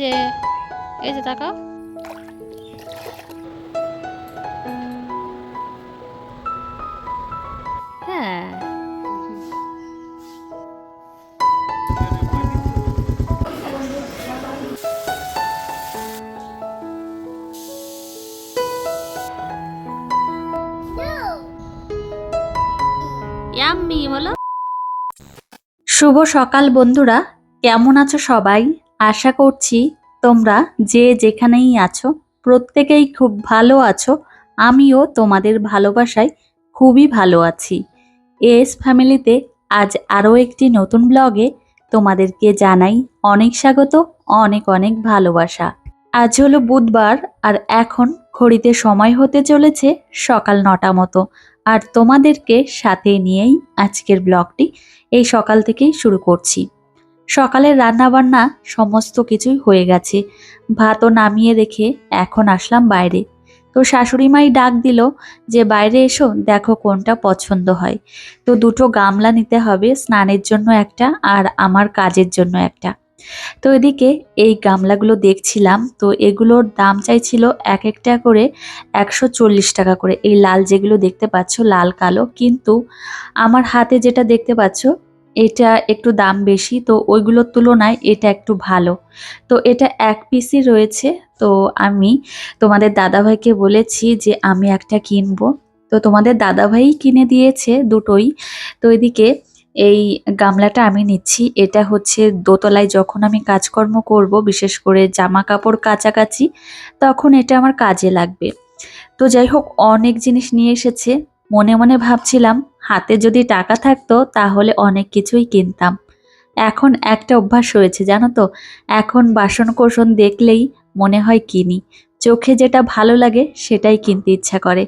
যে এই যে তাকাও। হ্যাঁ। শুভ সকাল বন্ধুরা কেমন আছো সবাই? আশা করছি তোমরা যে যেখানেই আছো, প্রত্যেকেই খুব ভালো আছো। আমিও তোমাদের ভালোবাসায় খুবই ভালো আছি। এস ফ্যামিলিতে আজ আরও একটি নতুন ব্লগে তোমাদেরকে জানাই অনেক স্বাগত, অনেক অনেক ভালোবাসা। আজ হলো বুধবার আর এখন ঘড়িতে সময় হতে চলেছে সকাল নটা মতো। আর তোমাদেরকে সাথে নিয়েই আজকের ব্লগটি এই সকাল থেকেই শুরু করছি। সকালের রান্নাবান্না সমস্ত কিছুই হয়ে গেছে। ভাতও নামিয়ে রেখে এখন আসলাম বাইরে। তো শাশুড়ি মাই ডাক দিল যে, বাইরে এসো, দেখো কোনটা পছন্দ হয়। তো দুটো গামলা নিতে হবে, স্নানের জন্য একটা আর আমার কাজের জন্য একটা। তো এদিকে এই গামলাগুলো দেখছিলাম, তো এগুলোর দাম চাইছিল এক একটা করে একশো চল্লিশ টাকা করে। এই লাল যেগুলো দেখতে পাচ্ছ, লাল কালো, কিন্তু আমার হাতে যেটা দেখতে পাচ্ছ এটা একটু দাম বেশি, তো ওইগুলোর তুলনায় এটা একটু ভালো। তো এটা এক পিসই রয়েছে, তো আমি তোমাদের দাদাভাইকে বলেছি যে আমি একটা কিনবো। তো তোমাদের দাদাভাই কিনে দিয়েছে দুটোই, তো এদিকে এই গামলাটা আমি নিচ্ছি। এটা হচ্ছে দোতলায় যখন আমি কাজকর্ম করব, বিশেষ করে জামা কাপড় কাচাকাচি, তখন এটা আমার কাজে লাগবে। তো যাই হোক, অনেক জিনিস নিয়ে এসেছে। মনে মনে ভাবছিলাম হাতে যদি টাকা থাকতো, তাহলে অনেক কিছুই কিনতাম। এখন একটা অভ্যাস হয়েছে, জানো তো? এখন বাসন কোসন দেখলেই মনে হয় কিনি। চোখে যেটা ভালো লাগে, সেটাই কিনতে ইচ্ছা করে।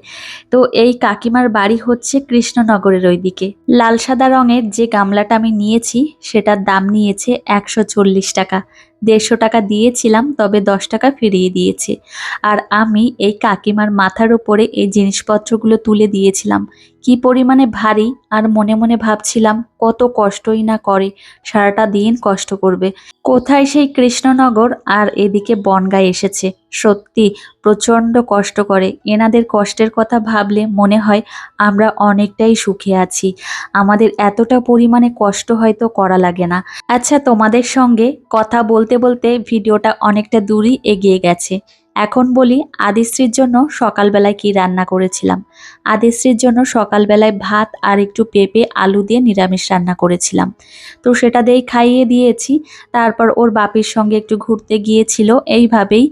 তো এই কাকিমার বাড়ি হচ্ছে কৃষ্ণনগরের ওইদিকে। লাল সাদা রঙের যে গামলাটা আমি নিয়েছি, সেটার দাম নিয়েছে একশো চল্লিশ টাকা। দেড়শো টাকা দিয়েছিলাম, তবে দশ টাকা ফিরিয়ে দিয়েছে। আর আমি এই কাকিমার মাথার উপরে এই জিনিসপত্রগুলো তুলে দিয়েছিলাম। কি পরিমাণে ভারী আর মনে মনে ভাবছিলাম কত কষ্টই না করে, সারাটা দিন কষ্ট করবে। কোথায় সেই কৃষ্ণনগর আর এদিকে বনগায় এসেছে। সত্যি প্রচণ্ড কষ্ট করে। এনাদের কষ্টের কথা ভাবলে মনে হয় আমরা অনেকটাই সুখে আছি। আমাদের এতটা পরিমাণে কষ্ট হয়তো করা লাগে না। আচ্ছা তোমাদের সঙ্গে কথা বলতে বলতে ভিডিওটা অনেকটা দূরই এগিয়ে গেছে। এখন বলি আদিশ্রীর জন্য সকালবেলায় কি রান্না করেছিলাম। আদিশ্রীর জন্য সকালবেলায় ভাত আর একটু পেঁপে, আলু দিয়ে নিরামিষ রান্না করেছিলাম। তো সেটা দিয়েই খাইয়ে দিয়েছি। তারপর ওর বাপির সঙ্গে একটু ঘুরতে গিয়েছিল, এইভাবেই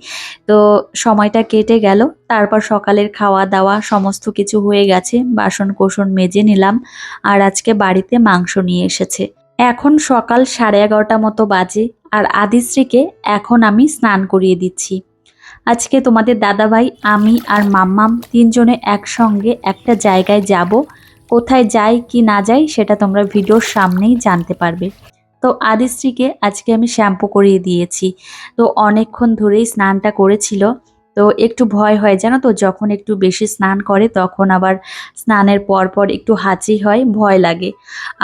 তো সময়টা কেটে গেল। তারপর সকালের খাওয়া দাওয়া সমস্ত কিছু হয়ে গেছে বাসন কোসন মেজে নিলাম আর আজকে বাড়িতে মাংস নিয়ে এসেছে। এখন সকাল সাড়ে এগারোটা মতো বাজে আর আদিশ্রীকে এখন আমি স্নান করিয়ে দিচ্ছি। আজকে তোমাদের দাদাভাই, আমি আর মাম্মাম তিনজনে একসঙ্গে একটা জায়গায় যাব। কোথায় যাই কি না যাই সেটা তোমরা ভিডিওর সামনেই জানতে পারবে। তো আদিশ্রীকে আজকে আমি শ্যাম্পু করিয়ে দিয়েছি। তো অনেকক্ষণ ধরেই স্নানটা করেছিল। তো একটু ভয় হয়, জানো তো? যখন একটু বেশি স্নান করে, তখন আবার স্নানের পর পর একটু হাঁচি হয়, ভয় লাগে।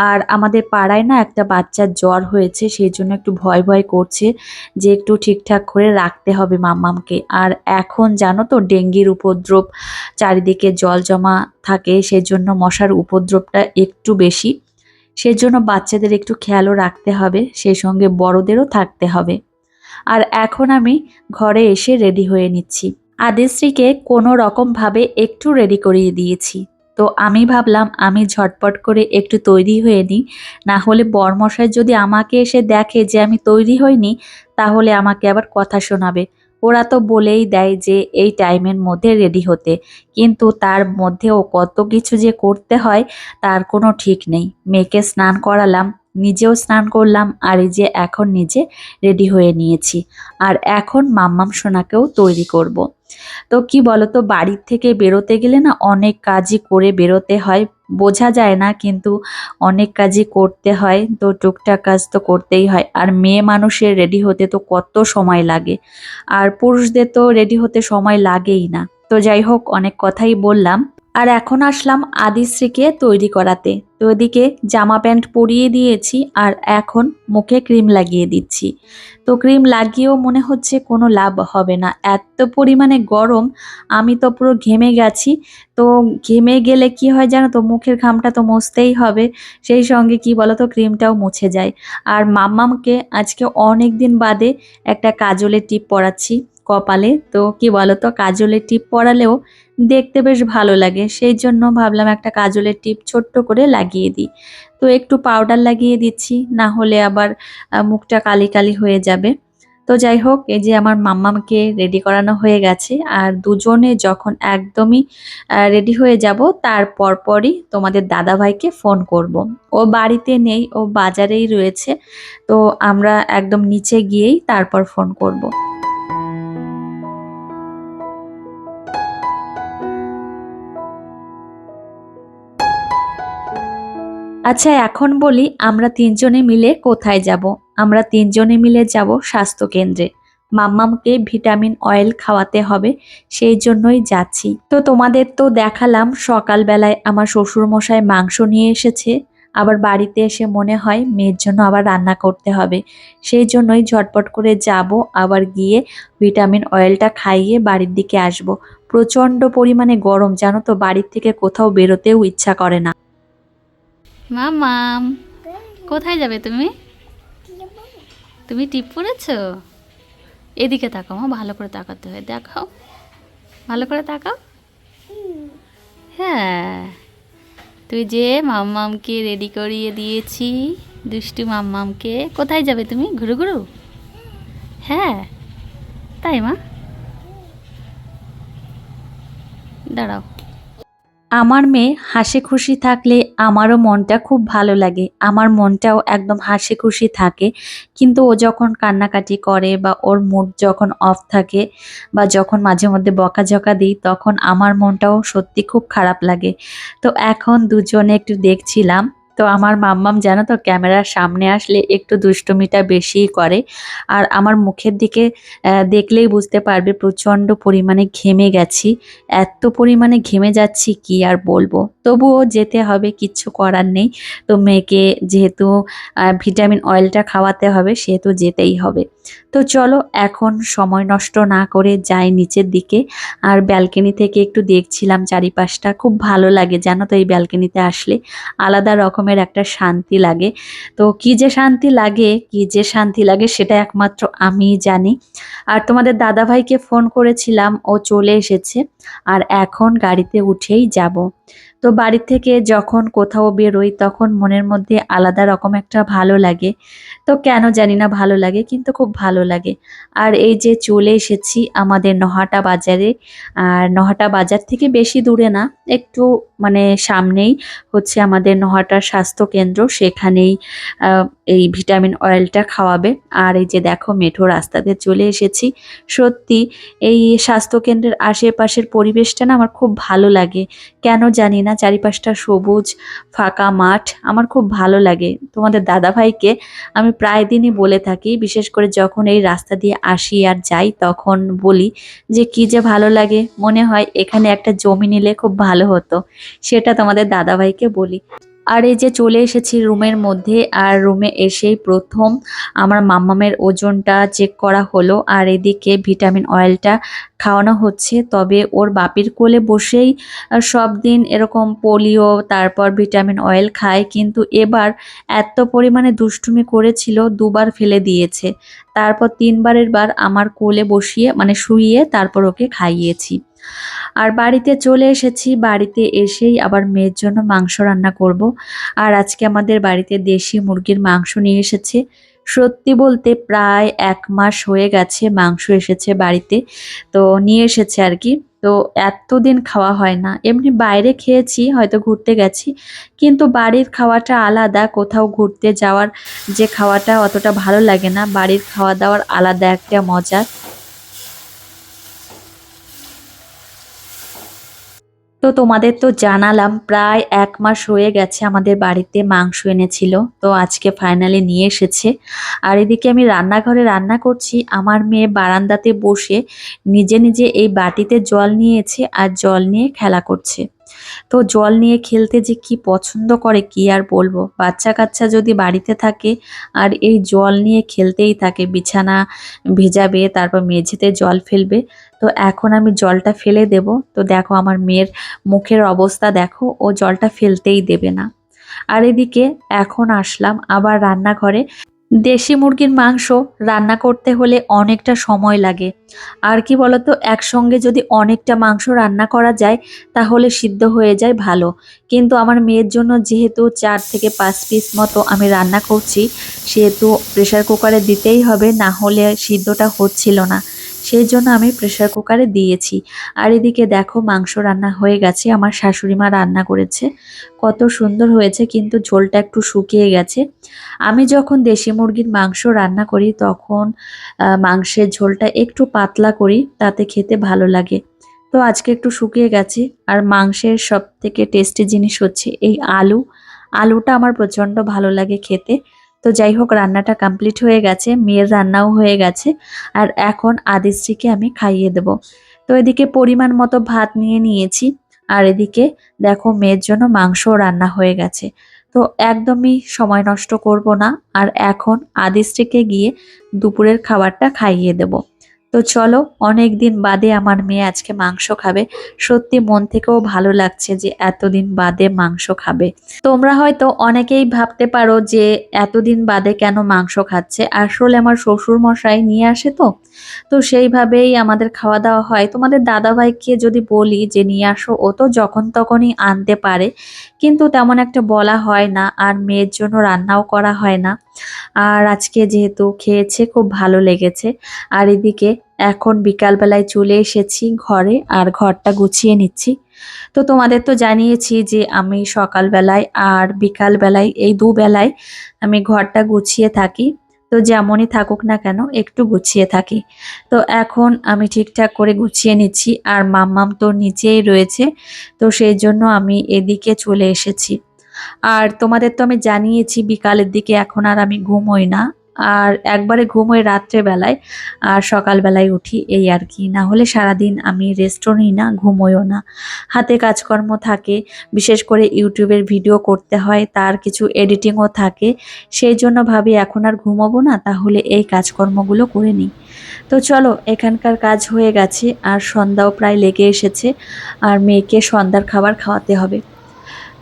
আর আমাদের পাড়ায় না একটা বাচ্চার জ্বর হয়েছে, সেই জন্য একটু ভয় ভয় করছে যে একটু ঠিকঠাক করে রাখতে হবে মাম্মামকে। আর এখন জানো তো, ডেঙ্গির উপদ্রব চারিদিকে জল জমা থাকে সেজন্য মশার উপদ্রবটা একটু বেশি। সেজন্য বাচ্চাদের একটু খেয়ালও রাখতে হবে, সেই সঙ্গে বড়দেরও থাকতে হবে। আর এখন আমি ঘরে এসে রেডি হয়ে নিচ্ছি। আদিশ্রীকে কোনো রকমভাবে একটু রেডি করিয়ে দিয়েছি। তো আমি ভাবলাম, আমি ঝটপট করে একটু তৈরি হয়ে নিই। না হলে বরমশাই যদি আমাকে এসে দেখে যে আমি তৈরি হইনি, তাহলে আমাকে আবার কথা শোনাবে। ওরা তো বলেই দেয় যে এই টাইমের মধ্যে রেডি হতে। কিন্তু তার মধ্যেও কত কিছু যে করতে হয়, তার কোনো ঠিক নেই। মেয়েকে স্নান করালাম নিজেও স্নান করলাম আর এই যে এখন নিজে রেডি হয়ে নিয়েছি। আর এখন মাম্মাম সোনাকেও তৈরি করব। তো কি বলতো, বাড়ির থেকে বেরোতে গেলে না অনেক কাজই করে বেরোতে হয়, বোঝা যায় না কিন্তু অনেক কাজই করতে হয়, তো টুকটাক কাজ তো করতেই হয়। আর মেয়ে মানুষের রেডি হতে তো কত সময় লাগে, আর পুরুষদের তো রেডি হতে সময় লাগেই না। তো যাই হোক, অনেক কথাই বললাম। আর এখন আসলাম আদিশ্রীকে তৈরি করাতে। তো ওদিকে জামা প্যান্ট পরিয়ে দিয়েছি আর এখন মুখে ক্রিম লাগিয়ে দিচ্ছি। তো ক্রিম লাগিয়েও মনে হচ্ছে কোনো লাভ হবে না। এত পরিমাণে গরম, আমি তো পুরো ঘেমে গেছি। তো ঘেমে গেলে কি হয় জানো তো, মুখের ঘামটা তো মুছতেই হবে। সেই সঙ্গে কি বলো তো ক্রিমটাও মুছে যায়। আর মাম্মামকে আজকে অনেক দিন বাদে একটা কাজলের টিপ পরাচ্ছি। কপালে। তো কি বলো তো কাজলের টিপ পরালেও দেখতে বেশ ভালো লাগে। সেই জন্য ভাবলাম একটা কাজলের টিপ ছোট্ট করে লাগিয়ে দিই। তো একটু পাউডার লাগিয়ে দিচ্ছি, না হলে আবার মুখটা কালি কালি হয়ে যাবে। তো যাই হোক, এই যে আমার মাম্মামকে রেডি করানো হয়ে গেছে। আর দুজনে যখন একদমই রেডি হয়ে যাব তারপর পরই তোমাদের দাদাভাইকে ফোন করব। ও বাড়িতে নেই, ও বাজারেই রয়েছে। তো আমরা একদম নিচে গিয়েই তারপর ফোন করব। আচ্ছা এখন বলি আমরা তিনজনে মিলে কোথায় যাব? আমরা তিনজনে মিলে যাব স্বাস্থ্য কেন্দ্রে মাম্মামকে ভিটামিন অয়েল খাওয়াতে হবে, সেই জন্যই যাচ্ছি। তো তোমাদের তো দেখালাম, সকালবেলায় আমার শ্বশুর মশাই মাংস নিয়ে এসেছে। আবার বাড়িতে এসে মনে হয় মেয়ের জন্য আবার রান্না করতে হবে। সেই জন্যই ঝটপট করে যাব, আবার গিয়ে ভিটামিন অয়েলটা খাইয়ে বাড়ির দিকে আসব। প্রচণ্ড পরিমাণে গরম, জানো তো, বাড়ির থেকে কোথাও বেরোতেও ইচ্ছা করে না। মামাম কোথায় যাবে তুমি? তুমি টিপ পড়েছো? এদিকে তাকাও মা ভালো করে তাকাতে হয়। দেখাও। ভালো করে তাকাও। হ্যাঁ। তুই যে মাম্মামকে রেডি করিয়ে দিয়েছি দুষ্টু মাম্মামকে কোথায় যাবে তুমি? ঘুরু ঘুরু? হ্যাঁ। তাই মা। দাঁড়াও। আমার মেয়ে হাসি খুশি থাকলে আমারও মনটা খুব ভালো লাগে। আমার মনটাও একদম হাসি খুশি থাকে। কিন্তু ও যখন কান্নাকাটি করে বা ওর মুড যখন অফ থাকে বা যখন মাঝে মধ্যে বকাঝকা দিই, তখন আমার মনটাও সত্যি খুব খারাপ লাগে। তো এখন দুজনে একটু দেখছিলাম তো আমার মাম্মাম জানো তো, ক্যামেরার সামনে আসলে একটু দুষ্টুমিটা বেশি করে। আর আমার মুখের দিকে দেখলেই বুঝতে পারবে প্রচণ্ড পরিমাণে ঘেমে গেছি। এত পরিমাণে ঘেমে যাচ্ছি, কি আর বলব? তবুও যেতে হবে, কিচ্ছু করার নেই। তো মেয়েকে যেহেতু ভিটামিন অয়েলটা খাওয়াতে হবে, সেহেতু যেতেই হবে। তো চলো, এখন সময় নষ্ট না করে যাই নিচের দিকে। আর ব্যালকনি থেকে একটু দেখছিলাম চারিপাশটা, খুব ভালো লাগে জানো তো এই ব্যালকনিতে আসলে। আলাদা রকমের একটা শান্তি লাগে। তো কি যে শান্তি লাগে, কি যে শান্তি লাগে সেটা একমাত্র আমিই জানি। আর তোমাদের দাদাভাইকে ফোন করেছিলাম, ও চলে এসেছে। আর এখন গাড়িতে উঠেই যাব। তো বাড়ির থেকে যখন কোথাও বেরোই, তখন মনের মধ্যে আলাদা রকম একটা ভালো লাগে। তো কেন জানি না ভালো লাগে, কিন্তু খুব ভালো লাগে। আর এই যে চলে এসেছি আমাদের নহাটা বাজারে, আর নহাটা বাজার থেকে বেশি দূরে না, একটু মানে সামনেই হচ্ছে আমাদের নহাটার স্বাস্থ্য কেন্দ্র সেখানেই এই ভিটামিন অয়েলটা খাওয়াবে। আর এই যে দেখো, মেঠো রাস্তাতে চলে এসেছি। সত্যি, এই স্বাস্থ্যকেন্দ্রের আশেপাশের পরিবেশটা না আমার খুব ভালো লাগে। কেন জানি না, চারিপাশটা সবুজ, ফাঁকা মাঠ, আমার খুব ভালো লাগে। তোমাদের দাদাভাইকে আমি প্রায় দিনই বলে থাকি, বিশেষ করে যখন এই রাস্তা দিয়ে আসি আর যাই, তখন বলি যে, কি যে ভালো লাগে। মনে হয় এখানে একটা জমি নিলে খুব ভালো হতো। সেটা তোমাদের দাদাভাইকে বলি। আর এই যে চলে এসেছি রুমের মধ্যে, আর রুমে এসেই প্রথম আমার মাম্মামের ওজনটা চেক করা হলো, আর এদিকে ভিটামিন অয়েলটা খাওয়ানো হচ্ছে। তবে ওর বাপির কোলে বসেই সব দিন এরকম পোলিও, তারপর ভিটামিন অয়েল খায়, কিন্তু এবার এত পরিমাণে দুষ্টুমি করেছিল, দুবার ফেলে দিয়েছে। তারপর তিনবারের বার আমার কোলে বসিয়ে মানে শুইয়ে তারপর ওকে খাইয়েছি। আর বাড়িতে চলে এসেছি, বাড়িতে এসেই আবার মেয়ের জন্য মাংস রান্না করব। আর আজকে আমাদের বাড়িতে দেশি মুরগির মাংস নিয়ে এসেছে। সত্যি বলতে প্রায় এক মাস হয়ে গেছে মাংস এসেছে বাড়িতে, তো নিয়ে এসেছে আর কি। তো এতদিন খাওয়া হয় না। এমনি বাইরে খেয়েছি, হয়তো ঘুরতে গেছি, কিন্তু বাড়ির খাওয়াটা আলাদা। কোথাও ঘুরতে যাওয়ার যে খাওয়াটা অতটা ভালো লাগে না, বাড়ির খাওয়া দাওয়ার আলাদা একটা মজা। তো তোমাদের তো জানালাম, প্রায় এক মাস হয়ে গেছে আমাদের বাড়িতে মাংস এনেছিল, তো আজকে ফাইনালি নিয়ে এসেছে। আর এদিকে আমি রান্নাঘরে রান্না করছি, আমার মেয়ে বারান্দাতে বসে নিজে নিজে এই বাটিতে জল নিয়েছে আর জল নিয়ে খেলা করছে। তো জল নিয়ে খেলতে যে কি পছন্দ করে কি আর বলব? বাচ্চা কাচ্চা যদি বাড়িতে থাকে আর এই জল নিয়ে খেলতেই থাকে, বিছানা ভেজাবে, তারপর মেঝেতে জল ফেলবে, তো এখন আমি জলটা ফেলে দেব। তো দেখো আমার মেয়ের মুখের অবস্থা দেখো, ও জলটা ফেলতেই দেবে না। আর এদিকে এখন আসলাম আবার রান্নাঘরে। দেশি মুরগির মাংস রান্না করতে হলে অনেকটা সময় লাগে। আর কি বলতো, একসঙ্গে যদি অনেকটা মাংস রান্না করা যায়, তাহলে সিদ্ধ হয়ে যায় ভালো। কিন্তু আমার মেয়ের জন্য যেহেতু চার থেকে পাঁচ পিস মতো আমি রান্না করছি, সেহেতু প্রেশার কুকারে দিতেই হবে, না হলে সিদ্ধটা হচ্ছিল না। সেই জন্য আমি প্রেশার কুকারে দিয়েছি। আর এদিকে দেখো মাংস রান্না হয়ে গেছে, আমার শাশুড়ি মা রান্না করেছে। কত সুন্দর হয়েছে, কিন্তু ঝোলটা একটু শুকিয়ে গেছে। আমি যখন দেশি মুরগির মাংস রান্না করি, তখন মাংসের ঝোলটা একটু পাতলা করি, তাতে খেতে ভালো লাগে। তো আজকে একটু শুকিয়ে গেছে, আর মাংসের সব থেকে টেস্টি জিনিস হচ্ছে এই আলু। আলুটা আমার প্রচণ্ড ভালো লাগে খেতে। তো যাই হোক, রান্নাটা কমপ্লিট হয়ে গেছে, মেয়ের রান্নাও হয়ে গেছে, আর এখন আদিশ্রীকে আমি খাইয়ে দেব। তো এদিকে পরিমাণ মতো ভাত নিয়ে নিয়েছি, আর এদিকে দেখো মেয়ের জন্য মাংসও রান্না হয়ে গেছে। তো একদমই সময় নষ্ট করব না, আর এখন আদিশ্রীকে গিয়ে দুপুরের খাবারটা খাইয়ে দেব। তো চলো, অনেক দিন বাদে আমার মেয়ে আজকে মাংস খাবে। সত্যি মন থেকেও ভালো লাগছে যে এতদিন বাদে মাংস খাবে। তোমরা হয়তো অনেকেই ভাবতে পারো যে এতদিন বাদে কেন মাংস খাচ্ছে। আসলে আমার শ্বশুর মশাই নিয়ে আসে তো। তো সেইভাবেই আমাদের খাওয়া দাওয়া হয়। তোমাদের দাদাভাইকে যদি বলি যে নিয়ে আসো, ও তো যখন তখনই আনতে পারে। কিন্তু তেমন একটা বলা হয় না, আর মেয়ের জন্য রান্নাও করা হয় না। আর আজকে যেহেতু খেয়েছে, খুব ভালো লেগেছে। আর এদিকে এখন বিকালবেলায় চলে এসেছি ঘরে আর ঘরটা গুছিয়ে নিচ্ছি। তো তোমাদের তো জানিয়েছি যে আমি সকালবেলায় আর বিকালবেলায়, এই দুবেলায় আমি ঘরটা গুছিয়ে থাকি। তো যেমনই থাকুক না কেন, একটু গুছিয়ে থাকি। তো এখন আমি ঠিকঠাক করে গুছিয়ে নিচ্ছি আর মাম্মাম তো নিচেই রয়েছে। তো সেই জন্য আমি এদিকে চলে এসেছি। আর তোমাদের তো আমি জানিয়েছি বিকালের দিকে এখন আর আমি ঘুমোই না। আর একবারে ঘুমোই রাত্রেবেলায়, আর সকালবেলায় উঠি এই আর কি। না হলে সারাদিন আমি রেস্টও নিই না, ঘুমোইও না। হাতে কাজকর্ম থাকে, বিশেষ করে ইউটিউবের ভিডিও করতে হয়, তার কিছু এডিটিংও থাকে। সেই জন্য ভাবি এখন আর ঘুমোবো না, তাহলে এই কাজকর্মগুলো করে নিই। তো চলো, এখানকার কাজ হয়ে গেছে, আর সন্ধ্যাও প্রায় লেগে এসেছে। আর মেয়েকে সন্ধ্যার খাবার খাওয়াতে হবে।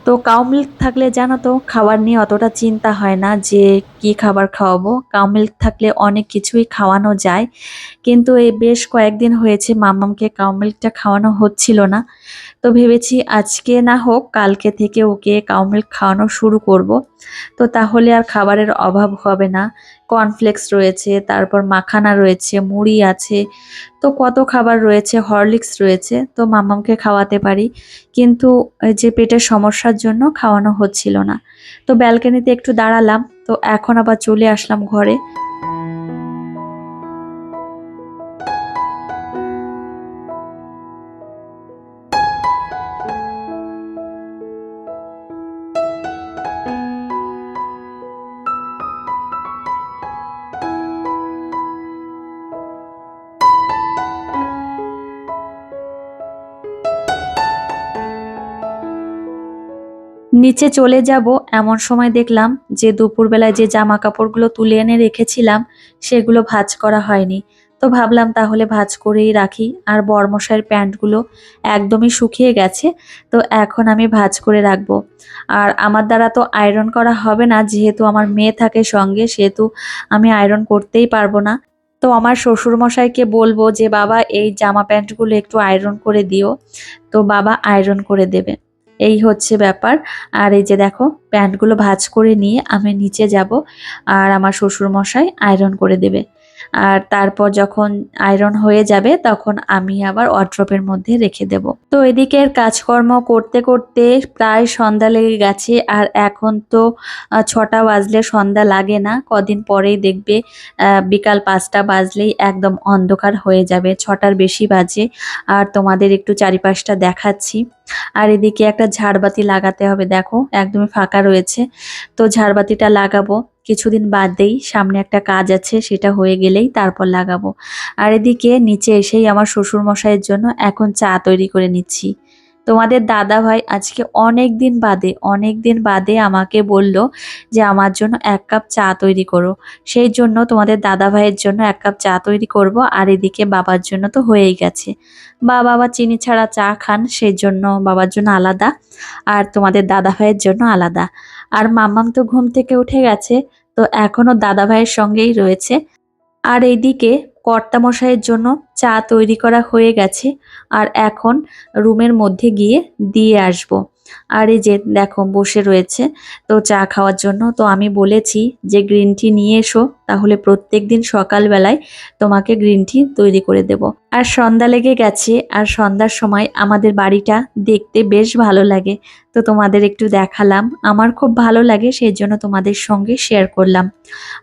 তো কাউ মিল্ক থাকলে জানো তো খাবার নিয়ে অতটা চিন্তা হয় না যে কি খাবার খাওয়াবো। কাউ মিল্ক থাকলে অনেক কিছুই খাওয়ানো যায়। কিন্তু এই বেশ কয়েকদিন হয়েছে মামামকে কাউ মিল্কটা খাওয়ানো হচ্ছিল না। তো ভেবেছি আজকে না হোক কালকে থেকে ওকে কাউ মিল্ক খাওয়ানো শুরু করব। তো তাহলে আর খাবারের অভাব হবে না। কর্নফ্লেক্স রয়েছে, তারপর মাখানা রয়েছে, মুড়ি আছে, তো কত খাবার রয়েছে, হরলিক্স রয়েছে, তো মাম্মামকে খাওয়াতে পারি। কিন্তু যে পেটের সমস্যার জন্য খাওয়ানো হচ্ছিল না। তো ব্যালকনিতে একটু দাঁড়ালাম, তো এখন আবার চলে আসলাম ঘরে। নিচে চলে যাব, এমন সময় দেখলাম যে দুপুরবেলায় যে জামা কাপড়গুলো তুলে এনে রেখেছিলাম, সেগুলো ভাজ করা হয়নি। তো ভাবলাম তাহলে ভাজ করেই রাখি, আর বরমশাইয়ের প্যান্টগুলো একদমই শুকিয়ে গেছে, তো এখন আমি ভাজ করে রাখব। আর আমার দ্বারা তো আয়রন করা হবে না, যেহেতু আমার মেয়ে থাকে সঙ্গে, সেহেতু আমি আয়রন করতেই পারব না। তো আমার শ্বশুরমশাইকে বলব যে, বাবা, এই জামা প্যান্টগুলো একটু আয়রন করে দিও। তো বাবা আয়রন করে দেবে। এই হচ্ছে ব্যাপার। আর এই যে দেখো, প্যান্টগুলো ভাজ করে নিয়ে আমি নিচে যাব আর আমার শ্বশুর মশাই আয়রন করে দেবে। আর তারপর যখন আয়রন হয়ে যাবে, তখন আমি আবার ওয়ার্ড্রপের মধ্যে রেখে দেব। তো এদিকের কাজকর্ম করতে করতে প্রায় সন্ধ্যা লেগে গেছে আর এখন তো ছটা বাজলে সন্ধ্যা লাগে না। কদিন পরেই দেখবে বিকাল পাঁচটা বাজলেই একদম অন্ধকার হয়ে যাবে। ছটার বেশি বাজে। আর তোমাদের একটু চারিপাশটা দেখাচ্ছি। আর এদিকে একটা ঝাড়বাতি লাগাতে হবে, দেখো, একদমই ফাঁকা রয়েছে। তো ঝাড়বাতিটা লাগাবো, কিছুদিন বাদেই সামনে একটা কাজ আছে, সেটা হয়ে গেলেই তারপর লাগাবো। আর এদিকে নিচে এসেই আমার শ্বশুর মশাইয়ের জন্য এখন চা তৈরি করে নিচ্ছি। তোমাদের দাদা ভাই আজকে অনেক দিন বাদে, অনেক দিন বাদে আমাকে বলল যে আমার জন্য এক কাপ চা তৈরি করো। সেই জন্য তোমাদের দাদা ভাইয়ের জন্য এক কাপ চা তৈরি করব আর এদিকে বাবার জন্য তো হয়েই গেছে। বা বাবা চিনি ছাড়া চা খান সেই জন্য বাবার জন্য আলাদা আর তোমাদের দাদা ভাইয়ের জন্য আলাদা। আর মাম্মাম তো ঘুম থেকে উঠে গেছে, তো এখনও দাদা ভাইয়ের সঙ্গেই রয়েছে। আর এইদিকে কর্তামশাইয়ের জন্য চা তৈরি করা হয়ে গেছে আর এখন রুমের মধ্যে গিয়ে দিয়ে আসব। আর এই যে দেখো বসে রয়েছে, তো চা খাওয়ার জন্য। তো আমি বলেছি যে গ্রিন টি নিয়ে এসো, তাহলে প্রত্যেক দিন সকালবেলায় তোমাকে গ্রিন টি তৈরি করে দেব। আর সন্ধ্যা লেগে গেছে, আর সন্ধ্যার সময় আমাদের বাড়িটা দেখতে বেশ ভালো লাগে। তো তোমাদের একটু দেখালাম, আমার খুব ভালো লাগে, সেই জন্য তোমাদের সঙ্গে শেয়ার করলাম।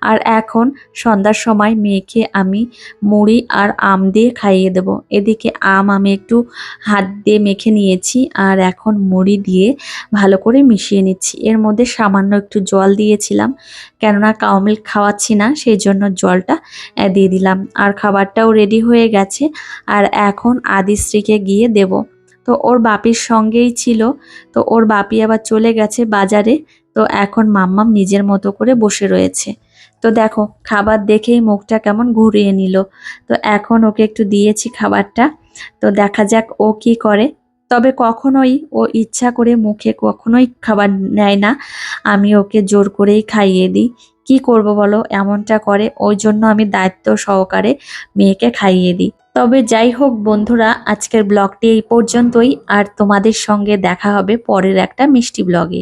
আর এখন সন্ধ্যার সময় মেয়েকে আমি মুড়ি আর আম দিয়ে খাইয়ে দেব। এদিকে আম আমি একটু হাত দিয়ে মেখে নিয়েছি আর এখন মুড়ি দিয়ে ভালো করে মিশিয়ে নিচ্ছি। এর মধ্যে সামান্য একটু জল দিয়েছিলাম, কেননা কাউ মিল্ক খাওয়াচ্ছি না, সেই জন্য জলটা দিয়ে দিলাম। আর খাবারটাও রেডি হয়ে গেছে আর এখন আদিশ্রীকে গিয়ে দেব। তো ওর বাপির সঙ্গেই ছিল, তো ওর বাপি আবার চলে গেছে বাজারে, তো এখন মাম্মাম নিজের মতো করে বসে রয়েছে। তো দেখো, খাবার দেখেই মুখটা কেমন ঘুরিয়ে নিল। তো এখন ওকে একটু দিয়েছি খাবারটা। তো দেখা যাক ও কি করে। তবে কখনোই ও ইচ্ছা করে মুখে কখনোই খাবার নেয় না। আমি ওকে জোর করেই খাইয়ে দিই। কি করব বলো? এমনটা করে, ওই জন্য আমি দায়িত্ব সহকারে মেয়েকে খাইয়ে দিই। তবে যাই হোক বন্ধুরা, আজকের ব্লগটি এই পর্যন্তই। আর তোমাদের সঙ্গে দেখা হবে পরের একটা মিষ্টি ব্লগে।